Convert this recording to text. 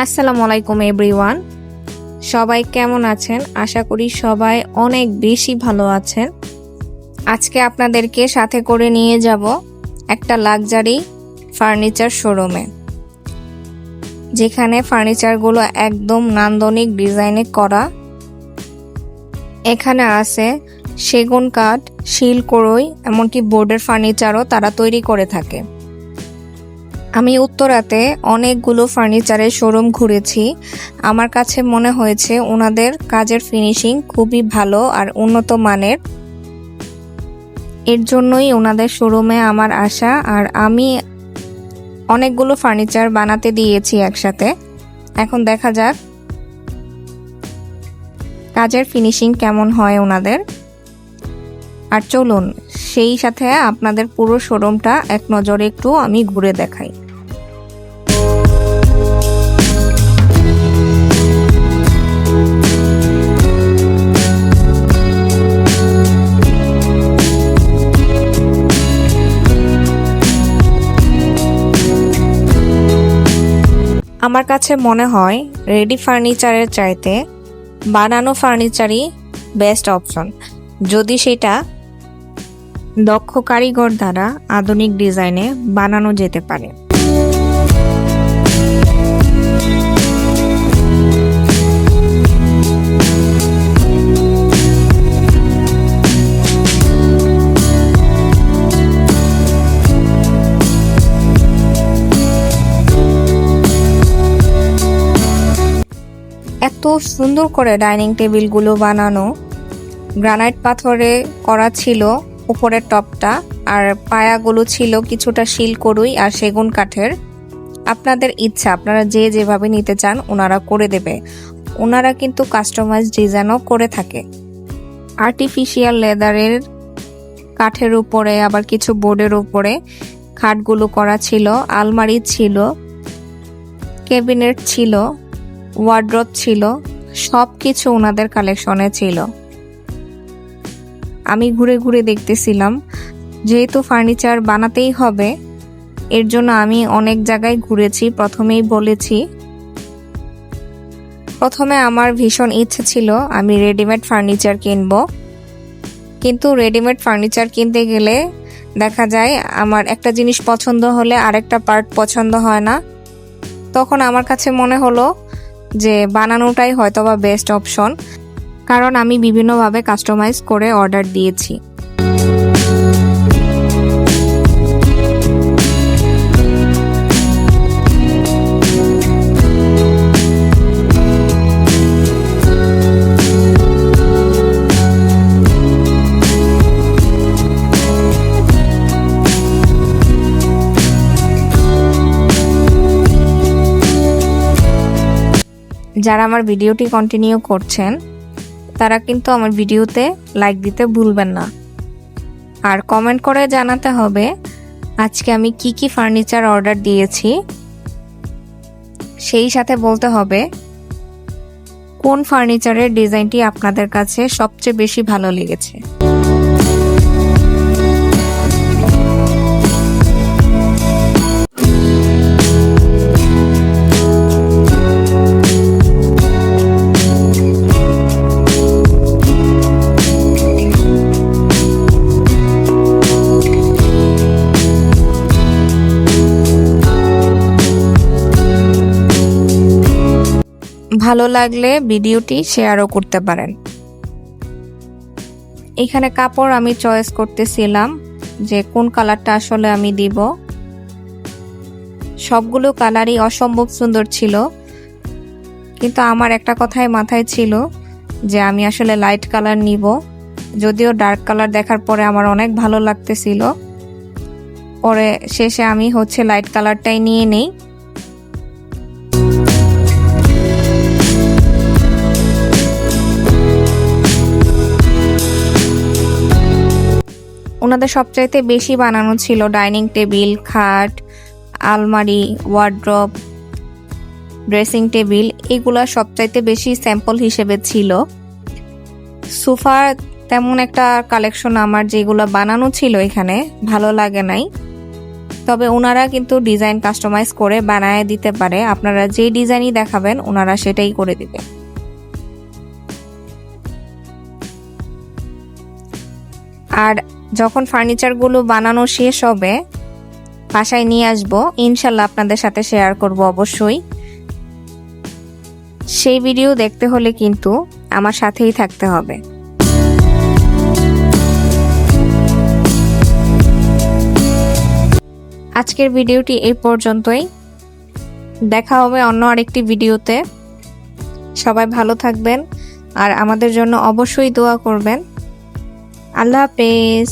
আসসালামু আলাইকুম এভরিওয়ান সবাই কেমন আছেন? আশা করি সবাই অনেক বেশি ভালো আছেন। আজকে আপনাদেরকে সাথে করে নিয়ে যাব একটা লাক্সারি ফার্নিচার শোরুমে, যেখানে ফার্নিচারগুলো একদম নান্দনিক ডিজাইনে করা। এখানে আছে সেগুন কাঠ, শিল করই এমনকি বোর্ডের ফার্নিচারও তারা তৈরি করে থাকে। আমি উত্তরাতে অনেকগুলো ফার্নিচারের শোরুম ঘুরেছি। আমার কাছে মনে হয়েছে ওনাদের কাজের ফিনিশিং খুবই ভালো আর উন্নত মানের। এর জন্যই ওনাদের শোরুমে আমার আশা আর আমি অনেকগুলো ফার্নিচার বানাতে দিয়েছি একসাথে। এখন দেখা যাক কাজের ফিনিশিং কেমন হয় ওনাদের। আর চলুন সেই সাথে আপনাদের পুরো শোরুমটা এক নজরে একটু আমি ঘুরে দেখাই। আমার কাছে মনে হয় রেডি ফার্নিচারের চাইতে বানানো ফার্নিচারই বেস্ট অপশন। যদি সেটা দক্ষ কারিগর দ্বারা আধুনিক ডিজাইনে বানানো যেতে পারে। এত সুন্দর করে ডাইনিং টেবিলগুলো বানানো। গ্রানাইট পাথরে করা ছিল। উপরের টপটা আর পায়াগুলো ছিল কিছুটা শিল করুই আর সেগুন কাঠের। আপনাদের ইচ্ছা, আপনারা যে যেভাবে নিতে চান ওনারা করে দেবে। ওনারা কিন্তু কাস্টমাইজ ডিজাইনও করে থাকে। আর্টিফিশিয়াল লেদারের কাঠের উপরে, আবার কিছু বোর্ডের উপরে খাটগুলো করা ছিল, আলমারি ছিল ক্যাবিনেট ছিল ওয়ার্ড্রপ ছিল সব কিছু ওনাদের কালেকশনে ছিল। আমি ঘুরে ঘুরে দেখতেছিলাম। যেহেতু ফার্নিচার বানাতেই হবে, এর জন্য আমি অনেক জায়গায় ঘুরেছি, প্রথমেই বলেছি। প্রথমে আমার ভীষণ ইচ্ছে ছিল আমি রেডিমেড ফার্নিচার কিনবো। কিন্তু রেডিমেড ফার্নিচার কিনতে গেলে দেখা যায় আমার একটা জিনিস পছন্দ হলে আরেকটা পার্ট পছন্দ হয় না। তখন আমার কাছে মনে হলো যে বানানোটাই হয়তোবা বেস্ট অপশন কারণ আমি বিভিন্নভাবে কাস্টমাইজ করে অর্ডার দিয়েছি। যারা আমার ভিডিওটি কন্টিনিউ করছেন তারা কিন্তু আমার ভিডিওতে লাইক দিতে ভুলবেন না। আর কমেন্ট করে জানাতে হবে, আজকে আমি কি কি ফার্নিচার অর্ডার দিয়েছি। সেই সাথে বলতে হবে, কোন ফার্নিচারের ডিজাইনটি আপনাদের কাছে সবচেয়ে বেশি ভালো লেগেছে? ভালো লাগলে ভিডিওটি শেয়ারও করতে পারেন। এখানে কাপড় আমি চয়েস করতেছিলাম যে কোন কালারটা আসলে আমি দিব। সবগুলো কালারই অসম্ভব সুন্দর ছিল। কিন্তু আমার একটা কথাই মাথায় ছিল যে আমি আসলে লাইট কালার নিব। যদিও ডার্ক কালার দেখার পরে আমার অনেক ভালো লাগতেছিল। পরে শেষে আমি হচ্ছে লাইট কালারটাই নিয়ে নেই। ওনাদের সবচাইতে বেশি বানানো ছিল ডাইনিং টেবিল, খাট, আলমারি ওয়ার্ড্রপ ড্রেসিং টেবিল, এগুলা সবচাইতে বেশি স্যাম্পল হিসেবে ছিল। সোফা তেমন একটা কালেকশন আমার যেগুলো বানানো ছিল এখানে ভালো লাগে নাই। তবে ওনারা কিন্তু ডিজাইন কাস্টমাইজ করে বানায় দিতে পারে। আপনারা যে ডিজাইনই দেখাবেন, ওনারা সেটাই করে দিবে। আর যখন ফার্নিচারগুলো বানানো শেষ হবে, বাসায় নিয়ে আসব। ইনশাল্লাহ আপনাদের সাথে শেয়ার করব অবশ্যই। সেই ভিডিও দেখতে হলে কিন্তু আমার সাথেই থাকতে হবে। আজকের ভিডিওটি এই পর্যন্তই। দেখা হবে অন্য আরেকটি ভিডিওতে। সবাই ভালো থাকবেন আর আমাদের জন্য অবশ্যই দোয়া করবেন। আল্লাহ হাফেজ।